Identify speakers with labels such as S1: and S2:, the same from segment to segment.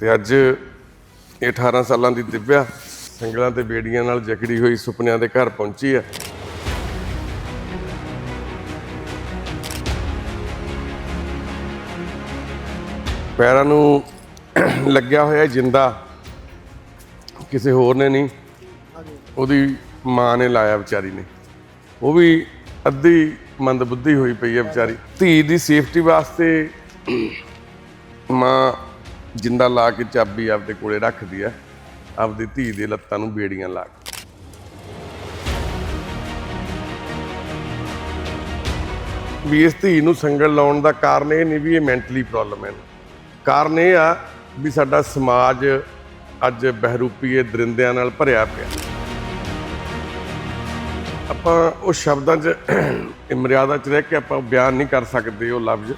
S1: ਤੇ ਅੱਜ ਇਹ 18 ਸਾਲਾਂ ਦੀ ਦਿਵਿਆ ਸੰਗਲਾਂ ਤੇ ਬੇੜੀਆਂ ਨਾਲ ਜਕੜੀ ਹੋਈ ਸੁਪਨਿਆਂ ਦੇ ਘਰ ਪਹੁੰਚੀ ਹੈ। ਪੈਰਾਂ ਨੂੰ ਲੱਗਿਆ ਹੋਇਆ ਜਿੰਦਾ ਕਿਸੇ ਹੋਰ ਨੇ ਨਹੀਂ, ਉਹਦੀ ਮਾਂ ਨੇ ਲਾਇਆ ਵਿਚਾਰੀ ਨੇ। ਉਹ ਵੀ ਅੱਧੀ ਮੰਦਬੁੱਧੀ ਹੋਈ ਪਈ ਹੈ ਵਿਚਾਰੀ। ਧੀ ਦੀ ਸੇਫਟੀ ਵਾਸਤੇ ਮਾਂ ਜਿੰਦਾ ਲਾ ਕੇ ਚਾਬੀ ਆਪਦੇ ਕੋਲੇ ਰੱਖਦੀ ਹੈ ਆਪਦੀ ਧੀ ਦੇ ਲੱਤਾਂ ਨੂੰ ਬੇੜੀਆਂ ਲਾ ਕੇ। ਵੀ ਇਸ ਧੀ ਨੂੰ ਸੰਗਲ ਲਾਉਣ ਦਾ ਕਾਰਨ ਇਹ ਨਹੀਂ ਵੀ ਇਹ ਮੈਂਟਲੀ ਪ੍ਰੋਬਲਮ ਹੈ। ਕਾਰਨ ਇਹ ਆ ਵੀ ਸਾਡਾ ਸਮਾਜ ਅੱਜ ਬਹਿਰੂਪੀਏ ਦਰਿੰਦਿਆਂ ਨਾਲ ਭਰਿਆ ਪਿਆ। ਆਪਾਂ ਉਹ ਸ਼ਬਦਾਂ 'ਚ ਇਹ ਮਰਿਆਦਾ 'ਚ ਰਹਿ ਕੇ ਆਪਾਂ ਬਿਆਨ ਨਹੀਂ ਕਰ ਸਕਦੇ, ਉਹ ਲਫ਼ਜ਼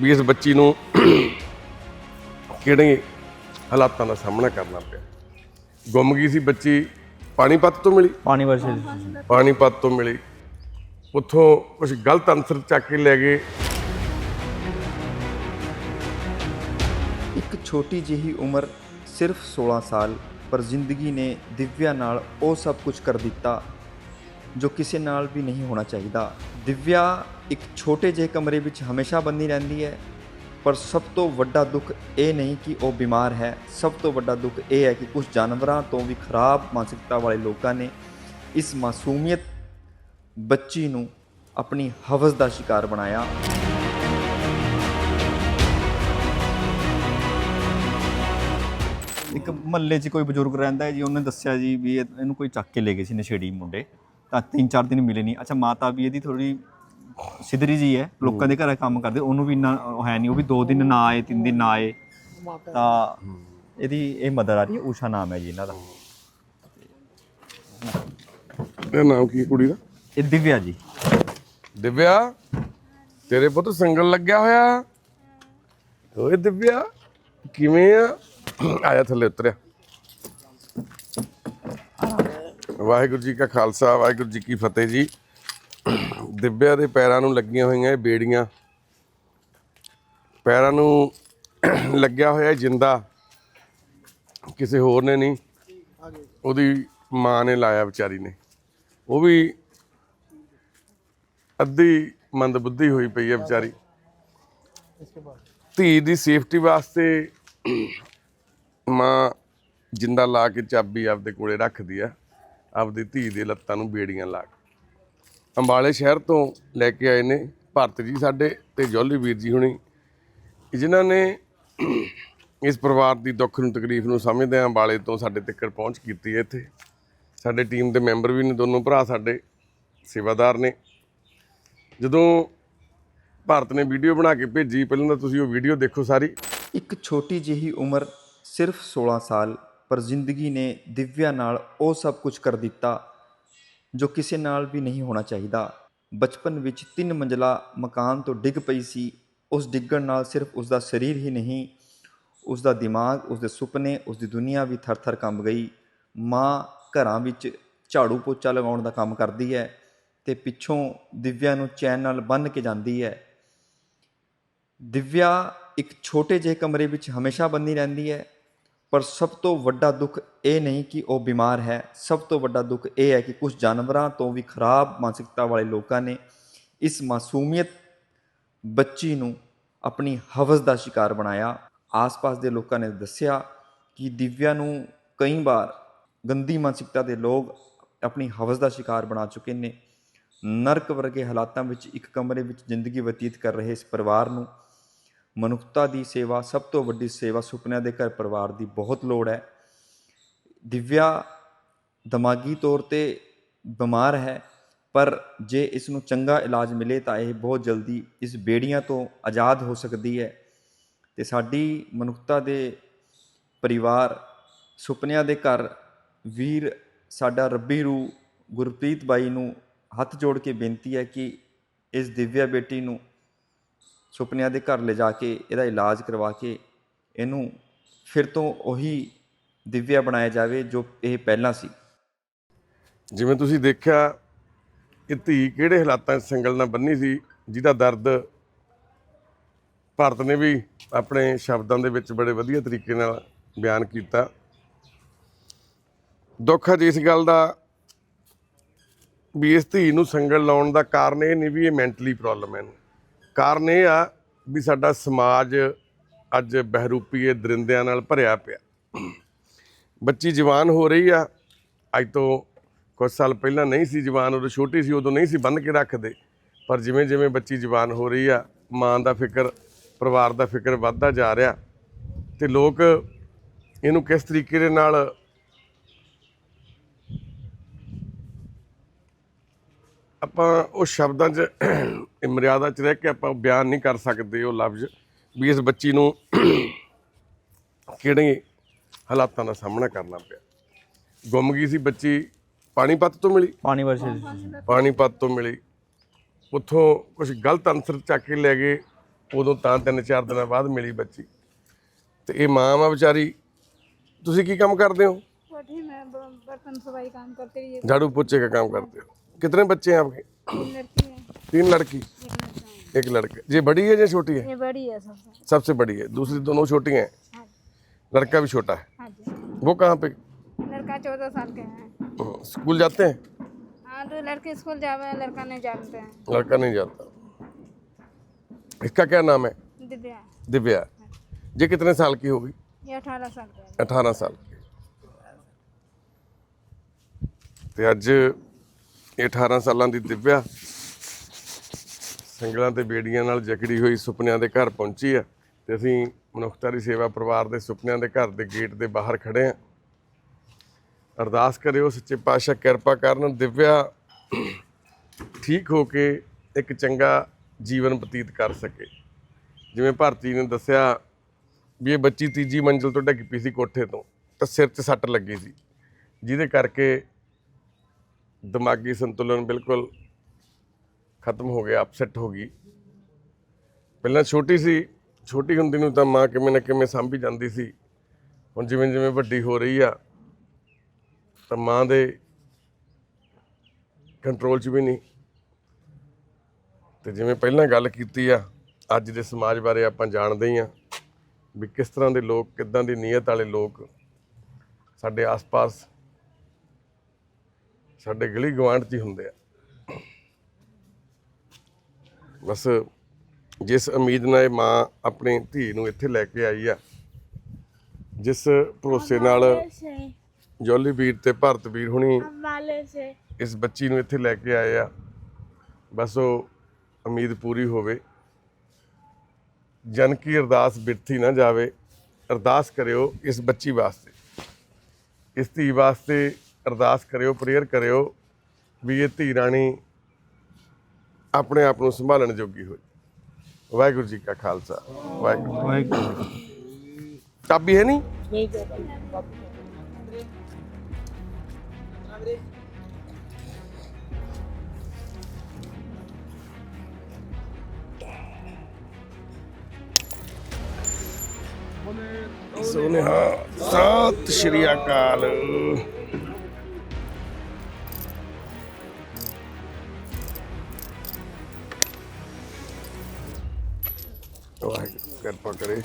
S1: ਵੀ ਇਸ ਬੱਚੀ ਨੂੰ ਕਿਹੜੇ ਹਾਲਾਤਾਂ ਦਾ ਸਾਹਮਣਾ ਕਰਨਾ ਪਿਆ। ਗੁੰਮ ਗਈ ਸੀ ਬੱਚੀ ਪਾਣੀਪਤ ਤੋਂ ਮਿਲੀ।
S2: ਪਾਣੀ ਵਰਸੇ
S1: ਪਾਣੀਪਤ ਤੋਂ ਮਿਲੀ। ਉੱਥੋਂ ਕੁਝ ਗਲਤ ਅੰਸਰ ਚੱਕ ਕੇ ਲੈ ਗਏ।
S3: ਇੱਕ ਛੋਟੀ ਜਿਹੀ ਉਮਰ ਸਿਰਫ 16 ਸਾਲ ਪਰ ਜ਼ਿੰਦਗੀ ਨੇ ਦਿਵਿਆ ਨਾਲ ਉਹ ਸਭ ਕੁਝ ਕਰ ਦਿੱਤਾ ਜੋ ਕਿਸੇ ਨਾਲ ਵੀ ਨਹੀਂ ਹੋਣਾ ਚਾਹੀਦਾ। ਦਿਵਿਆ ਇੱਕ ਛੋਟੇ ਜਿਹੇ ਕਮਰੇ ਵਿੱਚ ਹਮੇਸ਼ਾ ਬੰਦੀ ਰਹਿੰਦੀ ਹੈ। ਪਰ ਸਭ ਤੋਂ ਵੱਡਾ ਦੁੱਖ ਇਹ ਨਹੀਂ ਕਿ ਉਹ ਬਿਮਾਰ ਹੈ। ਸਭ ਤੋਂ ਵੱਡਾ ਦੁੱਖ ਇਹ ਹੈ ਕਿ ਕੁਝ ਜਾਨਵਰਾਂ ਤੋਂ ਵੀ ਖਰਾਬ ਮਾਨਸਿਕਤਾ ਵਾਲੇ ਲੋਕਾਂ ਨੇ ਇਸ ਮਾਸੂਮੀਅਤ ਬੱਚੀ ਨੂੰ ਆਪਣੀ ਹਵਸ ਦਾ ਸ਼ਿਕਾਰ ਬਣਾਇਆ।
S2: ਇੱਕ ਮਹੱਲੇ 'ਚ ਕੋਈ ਬਜ਼ੁਰਗ ਰਹਿੰਦਾ ਹੈ ਜੀ, ਉਹਨੇ ਦੱਸਿਆ ਜੀ ਵੀ ਇਹ- ਇਹਨੂੰ ਕੋਈ ਚੱਕ ਕੇ ਲੈ ਗਏ ਸੀ ਨਸ਼ੇੜੀ ਮੁੰਡੇ। ਤਾਂ ਤਿੰਨ ਚਾਰ ਦਿਨ ਮਿਲੇ ਨਹੀਂ। ਅੱਛਾ, ਮਾਤਾ ਵੀ ਇਹਦੀ ਥੋੜੀ ਸਿਧਰੀ ਜੀ ਹੈ ਲੋਕਾਂ ਦੇ ਘਰੇ ਕੰਮ ਕਰਦੇ ਉਹਨੂੰ ਵੀ ਇੰਨਾ ਉਹ ਹੈ ਨਹੀਂ ਉਹ ਵੀ ਦੋ ਦਿਨ ਨਾ ਆਏ ਤਿੰਨ ਦਿਨ ਨਾ ਆਏ। ਤਾਂ ਇਹਦੀ ਇਹ ਮਦਰ ਆ ਰਹੀ ਹੈ ਊਸ਼ਾ ਨਾਮ ਹੈ ਜੀ ਇਹਨਾਂ ਦਾ।
S1: ਇਹਦਾ ਨਾਮ ਕੀ ਕੁੜੀ ਦਾ?
S2: ਇਹ ਦਿਵਿਆ ਜੀ।
S1: ਦਿਵਿਆ? ਤੇਰੇ ਪੁੱਤ ਸੰਗਲ ਲੱਗਿਆ ਹੋਇਆ? ਓਏ ਦਿਵਿਆ ਕਿਵੇਂ ਆ? ਆਇਆ ਥੱਲੇ ਉਤਰਿਆ। ਵਾਹਿਗੁਰੂ ਜੀ ਕਾ ਖਾਲਸਾ ਵਾਹਿਗੁਰੂ ਜੀ ਕੀ ਫਤਿਹ ਜੀ। ਦਿਵਿਆ ਦੇ ਪੈਰਾਂ ਨੂੰ ਲੱਗੀਆਂ ਹੋਈਆਂ ਇਹ ਬੇੜੀਆਂ। ਪੈਰਾਂ ਨੂੰ ਲੱਗਿਆ ਹੋਇਆ ਜਿੰਦਾ। ਕਿਸੇ ਹੋਰ ਨੇ ਨਹੀਂ, ਉਹਦੀ ਮਾਂ ਨੇ ਲਾਇਆ ਵਿਚਾਰੀ ਨੇ। ਉਹ ਵੀ ਅੱਧੀ ਮੰਦਬੁੱਧੀ ਹੋਈ ਪਈ ਹੈ ਵਿਚਾਰੀ। ਧੀ ਦੀ ਸੇਫਟੀ ਵਾਸਤੇ ਮਾਂ ਜਿੰਦਾ ਲਾ ਕੇ ਚਾਬੀ ਆਪਦੇ ਕੋਲੇ ਰੱਖਦੀ ਆ ਆਪਦੀ ਧੀ ਦੇ ਲੱਤਾਂ ਨੂੰ ਬੇੜੀਆਂ ਲਾ ਕੇ। ਅੰਬਾਲੇ ਸ਼ਹਿਰ ਤੋਂ ਲੈ ਕੇ ਆਏ ਨੇ ਭਾਰਤ ਜੀ ਸਾਡੇ ਤੇ ਜੋਲੀ ਵੀਰ ਜੀ ਹੁਣੀ। ਜਿਨ੍ਹਾਂ ਨੇ ਇਸ ਪਰਿਵਾਰ ਦੀ ਦੁੱਖ ਨੂੰ, ਤਕਲੀਫ ਨੂੰ ਸਮਝਦੇ ਆਂ ਅੰਬਾਲੇ ਤੋਂ ਸਾਡੇ ਤੱਕ ਪਹੁੰਚ ਕੀਤੀ ਹੈ ਇੱਥੇ। ਸਾਡੇ ਟੀਮ ਦੇ ਮੈਂਬਰ ਵੀ ਨੇ, ਦੋਨੋਂ ਭਰਾ ਸਾਡੇ ਸੇਵਾਦਾਰ ਨੇ। ਜਦੋਂ ਭਾਰਤ ਨੇ ਵੀਡੀਓ ਬਣਾ ਕੇ ਭੇਜੀ, ਪਹਿਲਾਂ ਤਾਂ ਤੁਸੀਂ ਉਹ ਵੀਡੀਓ ਦੇਖੋ ਸਾਰੀ।
S3: ਇੱਕ ਛੋਟੀ ਜਿਹੀ ਉਮਰ ਸਿਰਫ 16 ਸਾਲ, ਪਰ ਜ਼ਿੰਦਗੀ ਨੇ ਦਿਵਿਆ ਨਾਲ ਉਹ ਸਭ ਕੁਝ ਕਰ ਦਿੱਤਾ। ਜੋ ਕਿਸੇ ਨਾਲ ਵੀ ਨਹੀਂ ਹੋਣਾ ਚਾਹੀਦਾ। ਬਚਪਨ ਵਿੱਚ ਤਿੰਨ ਮੰਜ਼ਲਾ ਮਕਾਨ ਤੋਂ ਡਿੱਗ ਪਈ ਸੀ। ਉਸ ਡਿੱਗਣ ਨਾਲ ਸਿਰਫ ਉਸ ਦਾ ਸਰੀਰ ਹੀ ਨਹੀਂ ਉਸ ਦਾ ਦਿਮਾਗ ਉਸ ਦੇ ਸੁਪਨੇ ਉਸ ਦੀ ਦੁਨੀਆ ਵੀ ਥਰ-ਥਰ ਕੰਬ ਗਈ। ਮਾਂ ਘਰਾਂ ਵਿੱਚ ਝਾੜੂ ਪੋਚਾ ਲਗਾਉਣ ਦਾ ਕੰਮ ਕਰਦੀ ਹੈ ਤੇ ਪਿੱਛੋਂ ਦਿਵਿਆ ਨੂੰ ਚੈਨ ਨਾਲ ਬੰਨ੍ਹ ਕੇ ਜਾਂਦੀ ਹੈ। ਦਿਵਿਆ ਇੱਕ ਛੋਟੇ ਜਿਹੇ ਕਮਰੇ ਵਿੱਚ ਹਮੇਸ਼ਾ ਬੰਦੀ ਰਹਿੰਦੀ ਹੈ। ਪਰ ਸਭ ਤੋਂ ਵੱਡਾ ਦੁੱਖ ਇਹ ਨਹੀਂ ਕਿ ਉਹ ਬਿਮਾਰ ਹੈ। ਸਭ ਤੋਂ ਵੱਡਾ ਦੁੱਖ ਇਹ ਹੈ ਕਿ ਕੁਝ ਜਾਨਵਰਾਂ ਤੋਂ ਵੀ ਖਰਾਬ ਮਾਨਸਿਕਤਾ ਵਾਲੇ ਲੋਕਾਂ ਨੇ ਇਸ ਮਾਸੂਮੀਅਤ ਬੱਚੀ ਨੂੰ ਆਪਣੀ ਹਵਸ ਦਾ ਸ਼ਿਕਾਰ ਬਣਾਇਆ। ਆਸ-ਪਾਸ ਦੇ ਲੋਕਾਂ ਨੇ ਦੱਸਿਆ ਕਿ ਦਿਵਿਆ ਨੂੰ ਕਈ ਵਾਰ ਗੰਦੀ ਮਾਨਸਿਕਤਾ ਦੇ ਲੋਕ ਆਪਣੀ ਹਵਸ ਦਾ ਸ਼ਿਕਾਰ ਬਣਾ ਚੁੱਕੇ ਨੇ। ਨਰਕ ਵਰਗੇ ਹਾਲਾਤਾਂ ਵਿੱਚ ਇੱਕ ਕਮਰੇ ਵਿੱਚ ਜ਼ਿੰਦਗੀ ਬਤੀਤ ਕਰ ਰਹੇ ਇਸ ਪਰਿਵਾਰ ਨੂੰ ਮਨੁੱਖਤਾ ਦੀ ਸੇਵਾ, ਸਭ ਤੋਂ ਵੱਡੀ ਸੇਵਾ ਸੁਪਨਿਆਂ ਦੇ ਘਰ ਪਰਿਵਾਰ ਦੀ ਬਹੁਤ ਲੋੜ ਹੈ। ਦਿਵਿਆ ਦਿਮਾਗੀ ਤੌਰ ਤੇ ਬਿਮਾਰ ਹੈ, ਪਰ ਜੇ ਇਸ ਨੂੰ ਚੰਗਾ ਇਲਾਜ ਮਿਲੇ ਤਾਂ ਇਹ ਬਹੁਤ ਜਲਦੀ ਇਸ ਬੇੜੀਆਂ ਤੋਂ ਆਜ਼ਾਦ ਹੋ ਸਕਦੀ ਹੈ। ਤੇ ਸਾਡੀ ਮਨੁੱਖਤਾ ਦੇ ਪਰਿਵਾਰ ਸੁਪਨਿਆਂ ਦੇ ਘਰ ਵੀਰ ਸਾਡਾ ਰੱਬੀ ਰੂ ਗੁਰਪ੍ਰੀਤ ਬਾਈ ਨੂੰ ਹੱਥ ਜੋੜ ਕੇ ਬੇਨਤੀ ਹੈ ਕਿ ਇਸ ਦਿਵਿਆ ਬੇਟੀ ਨੂੰ ਸੁਪਨਿਆਂ ਦੇ ਘਰ ਲਿਜਾ ਕੇ, ਇਹਦਾ ਇਲਾਜ ਕਰਵਾ ਕੇ ਇਹਨੂੰ ਫਿਰ ਤੋਂ ਉਹੀ ਦਿਵਿਆ ਬਣਾਇਆ ਜਾਵੇ ਜੋ ਇਹ ਪਹਿਲਾਂ ਸੀ।
S1: ਜਿਵੇਂ ਤੁਸੀਂ ਦੇਖਿਆ, ਇਹ ਧੀ ਕਿਹੜੇ ਹਾਲਾਤਾਂ 'ਚ ਸੰਗਲ ਨਾਲ ਬੰਨੀ ਸੀ, ਜਿਹਦਾ ਦਰਦ ਭਾਰਤ ਨੇ ਵੀ ਆਪਣੇ ਸ਼ਬਦਾਂ ਦੇ ਵਿੱਚ ਬੜੇ ਵਧੀਆ ਤਰੀਕੇ ਨਾਲ ਬਿਆਨ ਕੀਤਾ। ਦੁੱਖ ਅਜ ਇਸ ਗੱਲ ਦਾ ਵੀ ਇਸ ਧੀ ਨੂੰ ਸੰਗਲ ਲਾਉਣ ਦਾ ਕਾਰਨ ਇਹ ਨਹੀਂ ਵੀ ਇਹ ਮੈਂਟਲੀ ਪ੍ਰੋਬਲਮ ਹੈ ਕਾਰਨ ਇਹ ਆ ਵੀ ਸਾਡਾ ਸਮਾਜ ਅੱਜ ਬਹਿਰੂਪੀਏ ਦਰਿੰਦਿਆਂ ਨਾਲ ਭਰਿਆ ਪਿਆ। ਬੱਚੀ ਜਵਾਨ ਹੋ ਰਹੀ ਆ। ਅੱਜ ਤੋਂ ਕੁਝ ਸਾਲ ਪਹਿਲਾਂ ਨਹੀਂ ਸੀ ਜਵਾਨ, ਉਦੋਂ ਛੋਟੀ ਸੀ, ਉਦੋਂ ਨਹੀਂ ਸੀ ਬੰਨ ਕੇ ਰੱਖਦੇ। ਪਰ ਜਿਵੇਂ ਜਿਵੇਂ ਬੱਚੀ ਜਵਾਨ ਹੋ ਰਹੀ ਆ, ਮਾਂ ਦਾ ਫਿਕਰ, ਪਰਿਵਾਰ ਦਾ ਫਿਕਰ ਵੱਧਦਾ ਜਾ ਰਿਹਾ। ਤੇ ਲੋਕ ਇਹਨੂੰ ਕਿਸ ਤਰੀਕੇ ਦੇ ਨਾਲ ਆਪਾਂ ਉਹ ਸ਼ਬਦਾਂ 'ਚ ਇਹ ਮਰਿਆਦਾ 'ਚ ਰਹਿ ਕੇ ਆਪਾਂ ਬਿਆਨ ਨਹੀਂ ਕਰ ਸਕਦੇ ਉਹ ਲਫ਼ਜ਼ ਵੀ ਇਸ ਬੱਚੀ ਨੂੰ ਕਿਹੜੇ ਹਾਲਾਤਾਂ ਦਾ ਸਾਹਮਣਾ ਕਰਨਾ ਪਿਆ ਗੁੰਮ ਗਈ ਸੀ ਬੱਚੀ ਪਾਣੀਪਤ ਤੋਂ ਮਿਲੀ
S2: ਪਾਣੀ ਵਰਸੇ
S1: ਪਾਣੀਪਤ ਤੋਂ ਮਿਲੀ ਉੱਥੋਂ ਕੁਝ ਗਲਤ ਅਨਸਰ ਚੱਕ ਕੇ ਲੈ ਗਏ ਉਦੋਂ ਤਾਂ ਤਿੰਨ ਚਾਰ ਦਿਨਾਂ ਬਾਅਦ ਮਿਲੀ ਬੱਚੀ ਤੇ ਇਹ ਮਾਂ ਆ ਵਿਚਾਰੀ ਤੁਸੀਂ ਕੀ ਕੰਮ ਕਰਦੇ ਹੋ
S4: वही मैं ब- बर्तन सफाई काम करती रही
S1: झाड़ू पोछे का काम करते हो कितने बच्चे हैं आपके
S4: तीन लड़की है
S1: तीन लड़की
S4: एक लड़का है
S1: एक लड़के ये बड़ी है या छोटी है
S4: ये बड़ी है सबसे
S1: सबसे बड़ी है दूसरी दोनों छोटी हैं
S4: हाँ
S1: लड़का भी छोटा है
S4: हाँ जी
S1: वो कहाँ पे
S4: लड़का चौदह साल के हैं
S1: स्कूल जाते हैं
S4: हाँ तो लड़के स्कूल जावे लड़का नहीं जानते हैं
S1: लड़का नहीं जाता इसका क्या नाम है
S4: दिव्या
S1: दिव्या ये कितने साल की होगी
S4: ये अठारह साल के है
S1: ਅਠਾਰਾਂ ਸਾਲ ਦੀ ਤੇ ਅੱਜ ਇਹ 18 ਸਾਲਾਂ ਦੀ ਦਿਵਿਆ ਸੰਗਲਾਂ ਤੇ ਬੇੜੀਆਂ ਨਾਲ ਜਕੜੀ ਹੋਈ ਸੁਪਨਿਆਂ ਦੇ ਘਰ ਪਹੁੰਚੀ ਆ ਤੇ ਅਸੀਂ ਮਨੁੱਖਤਾ ਦੀ ਸੇਵਾ ਪਰਿਵਾਰ ਦੇ ਸੁਪਨਿਆਂ ਦੇ ਘਰ ਦੇ ਗੇਟ ਦੇ ਬਾਹਰ ਖੜੇ ਆ। ਅਰਦਾਸ ਕਰਿਓ, ਸੱਚੇ ਪਾਤਸ਼ਾਹ ਕਿਰਪਾ ਕਰਨ, ਦਿਵਿਆ ਠੀਕ ਹੋ ਕੇ ਇੱਕ ਚੰਗਾ ਜੀਵਨ ਬਤੀਤ ਕਰ ਸਕੇ। ਜਿਵੇਂ ਭਾਰਤੀ ਨੇ ਦੱਸਿਆ ਵੀ ਇਹ ਬੱਚੀ ਤੀਜੀ ਮੰਜ਼ਿਲ ਤੋਂ ਡਿੱਗ ਪਈ ਸੀ ਕੋਠੇ ਤੋਂ, ਤਾਂ ਸਿਰ 'ਚ ਸੱਟ ਲੱਗੀ ਸੀ, ਜਿਹਦੇ ਕਰਕੇ ਦਿਮਾਗੀ ਸੰਤੁਲਨ ਬਿਲਕੁਲ ਖਤਮ ਹੋ ਗਿਆ ਅਪਸੈਟ ਹੋ ਗਈ। ਪਹਿਲਾਂ ਛੋਟੀ ਸੀ, ਛੋਟੀ ਹੁੰਦੀ ਨੂੰ ਤਾਂ ਮਾਂ ਕਿਵੇਂ ਨਾ ਕਿਵੇਂ ਸਾਂਭੀ ਜਾਂਦੀ ਸੀ। ਹੁਣ ਜਿਵੇਂ ਜਿਵੇਂ ਵੱਡੀ ਹੋ ਰਹੀ ਆ, ਤਾਂ ਮਾਂ ਦੇ ਕੰਟਰੋਲ 'ਚ ਵੀ ਨਹੀਂ। ਤੇ ਜਿਵੇਂ ਪਹਿਲਾਂ ਗੱਲ ਕੀਤੀ ਆ, ਅੱਜ ਦੇ ਸਮਾਜ ਬਾਰੇ ਆਪਾਂ ਜਾਣਦੇ ਹੀ ਆ ਵੀ ਕਿਸ ਤਰ੍ਹਾਂ ਦੇ ਲੋਕ, ਕਿੱਦਾਂ ਦੀ ਨੀਅਤ ਵਾਲੇ ਲੋਕ ਸਾਡੇ ਆਸ-ਪਾਸ, ਸਾਡੇ ਗਲੀ ਗਵਾਂਢ 'ਚ ਹੀ ਹੁੰਦੇ ਆ। ਬਸ ਜਿਸ ਉਮੀਦ ਨਾਲ ਇਹ ਮਾਂ ਆਪਣੀ ਧੀ ਨੂੰ ਇੱਥੇ ਲੈ ਕੇ ਆਈ ਆ ਜਿਸ ਭਰੋਸੇ ਨਾਲ ਜੋਲੀ ਵੀਰ ਤੇ ਭਰਤ ਵੀਰ ਹੁਣੀ ਇਸ ਬੱਚੀ ਨੂੰ ਇੱਥੇ ਲੈ ਕੇ ਆਏ ਆ ਬਸ ਉਹ ਉਮੀਦ ਪੂਰੀ ਹੋਵੇ। ਜਨ ਕੀ ਅਰਦਾਸ ਬਿਰਥੀ ਨਾ ਜਾਵੇ ਅਰਦਾਸ ਕਰਿਓ ਇਸ ਬੱਚੀ ਵਾਸਤੇ। ਇਸ ਧੀ ਵਾਸਤੇ ਅਰਦਾਸ ਕਰਿਓ ਪ੍ਰੇਅਰ ਕਰਿਓ ਵੀ ਇਹ ਧੀ ਰਾਣੀ ਆਪਣੇ ਆਪ ਨੂੰ ਸੰਭਾਲਣ ਜੋਗੀ ਹੋਏ ਵਾਹਿਗੁਰੂ ਜੀ ਕਾ ਖਾਲਸਾ, ਵਾਹਿਗੁਰੂ
S2: ਵਾਹਿਗੁਰੂ
S1: ਚਾਬੀ ਹੈ ਨਹੀਂ? ਸੋਨੇਹਾ, ਸਤਿ ਸ਼੍ਰੀ ਅਕਾਲ। ਵਾਹਿਗੁਰੂ ਕਿਰਪਾ ਕਰੇ।